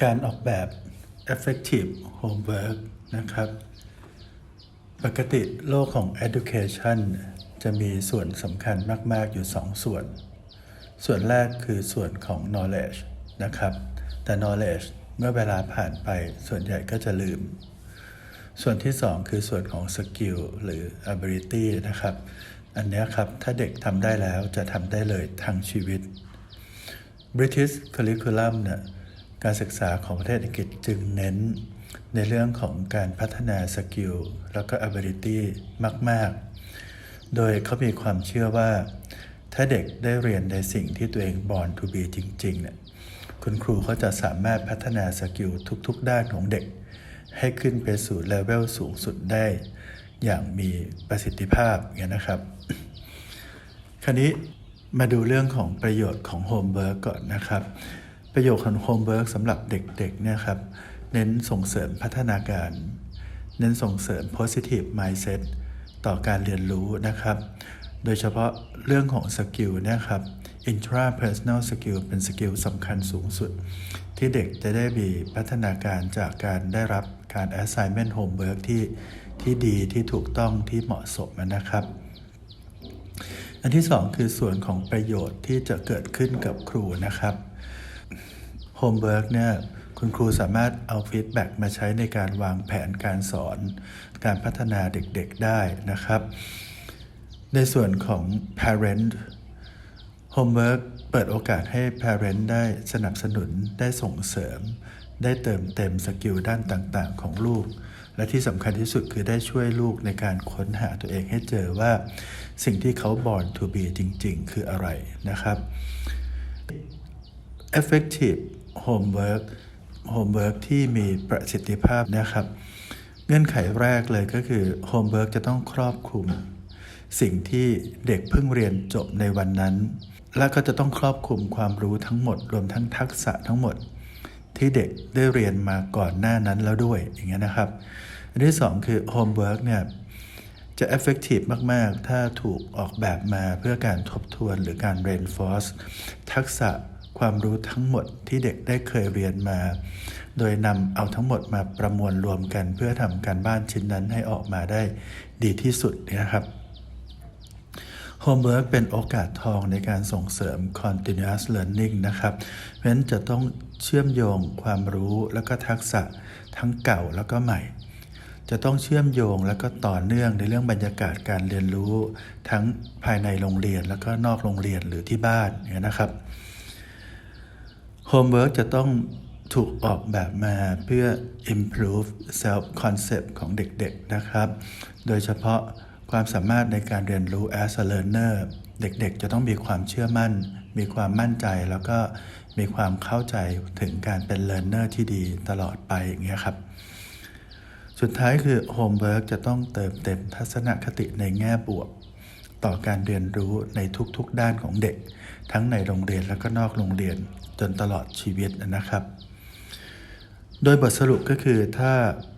การออกแบบ effective homework นะครับ ปกติโลกของ education จะมีส่วนสำคัญมาก ๆ อยู่2ส่วน ส่วนแรกคือส่วนของ knowledge นะครับ แต่ knowledge เมื่อเวลาผ่านไปส่วนใหญ่ก็จะลืม ส่วนที่ 2 คือส่วนของ skill หรือ ability นะครับ อันนี้ครับ ถ้าเด็กทำได้แล้วจะทำได้เลยทั้งชีวิต British Curriculum เนี่ย การศึกษาของประเทศอังกฤษจึงเน้นในเรื่องของการพัฒนาสกิลแล้วก็ ability มาก ๆ โดยเขามีความเชื่อว่า ถ้าเด็กได้เรียนในสิ่งที่ตัวเอง born to be จริง ๆ เนี่ย คุณครูเขาจะสามารถพัฒนาสกิลทุก ๆ ด้านของเด็ก ให้ขึ้นไปสู่เลเวลสูงสุดได้ อย่างมีประสิทธิภาพอย่างนี้ยนะครับ คราวนี้มาดูเรื่องของประโยชน์ของโฮมเวิร์กก่อนนะครับ ประโยชน์ของโฮมเวิร์กสำหรับเด็กๆเนี่ยครับ เน้นส่งเสริมพัฒนาการ เน้นส่งเสริม positive mindset ต่อการเรียนรู้นะครับ โดยเฉพาะเรื่องของสกิลเนี่ยครับ intrapersonal skill เป็นสกิลสำคัญสูงสุด ที่เด็กจะได้มีพัฒนาการจากการได้รับการ assignment homework ที่ที่ดีที่ถูกต้องที่เหมาะสมนะครับ อันที่สองคือส่วนของประโยชน์ที่จะเกิดขึ้นกับครูนะครับ โฮมเวิร์กเนี่ยคุณครูสามารถเอาฟีดแบ็กมาใช้ในการวางแผนการสอน การพัฒนาเด็กๆได้นะครับ ในส่วนของ parent homework เปิดโอกาสให้ parent ได้สนับสนุนได้ส่งเสริม ได้เติมเต็มสกิลด้านต่างๆ ของลูก และที่สำคัญที่สุดคือได้ช่วยลูกในการค้นหาตัวเองให้เจอว่า สิ่งที่เขา born to be จริง ๆ คืออะไรนะครับ effective homework homework ที่มีประสิทธิภาพนะครับ เงื่อนไขแรกเลยก็คือ homework จะต้องครอบคลุม สิ่งที่เด็กเพิ่งเรียนจบในวันนั้น และก็จะต้องครอบคลุมความรู้ทั้งหมด รวมทั้งทักษะทั้งหมด ที่เด็กได้เรียนมาก่อนหน้านั้นแล้วด้วยอย่างเงี้ยนะครับอันที่สองคือ homework เนี่ยจะ effective มาก ๆ ถ้าถูกออกแบบมาเพื่อการทบทวนหรือการ reinforce ทักษะ ความรู้ทั้งหมดที่เด็กได้เคยเรียนมา โดยนำเอาทั้งหมดมาประมวลรวมกัน เพื่อทำการบ้านชิ้นนั้นให้ออกมาได้ดีที่สุดนะครับ Homework เป็นโอกาสทองในการส่งเสริม continuous learning นะครับเพราะฉะนั้นจะต้องเชื่อมโยงความรู้แล้วก็ทักษะทั้งเก่าแล้วก็ใหม่ จะต้องเชื่อมโยงแล้วก็ต่อเนื่องในเรื่องบรรยากาศการเรียนรู้ ทั้งภายในโรงเรียนแล้วก็นอกโรงเรียนหรือที่บ้านเนี่ยนะครับ Homework จะต้องถูกออกแบบมาเพื่อ improve self concept ของเด็กๆนะครับ โดยเฉพาะความสามารถในการเรียนรู้ as a learner เด็กๆ จะต้องมีความเชื่อมั่น มีความมั่นใจแล้วก็มีความเข้าใจถึงการเป็น learner ที่ดีตลอดไปอย่างเงี้ยครับ สุดท้ายคือ Homework จะต้องเติมเต็มทัศนคติในแง่บวก ต่อการเรียนรู้ในทุกๆด้านของเด็ก ทั้งในโรงเรียนและก็นอกโรงเรียนจนตลอดชีวิตนะครับ โดยบทสรุปก็คือถ้า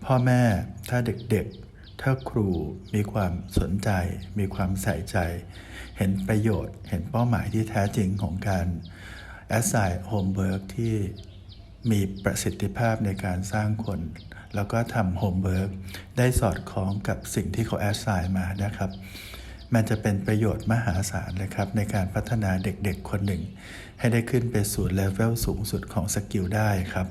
พ่อแม่ถ้าเด็กๆ ถ้าครูมีความสนใจ มีความใส่ใจ เห็นประโยชน์ เห็นเป้าหมายที่แท้จริงของการ assign homework ที่มีประสิทธิภาพในการสร้างคน แล้วก็ทำ homework ได้สอดคล้องกับสิ่งที่เขา assign มานะครับ มันจะเป็นประโยชน์มหาศาลเลยครับ ในการพัฒนาเด็กๆคนหนึ่ง ให้ได้ขึ้นไปสู่เลเวลสูงสุดของสกิลได้ครับ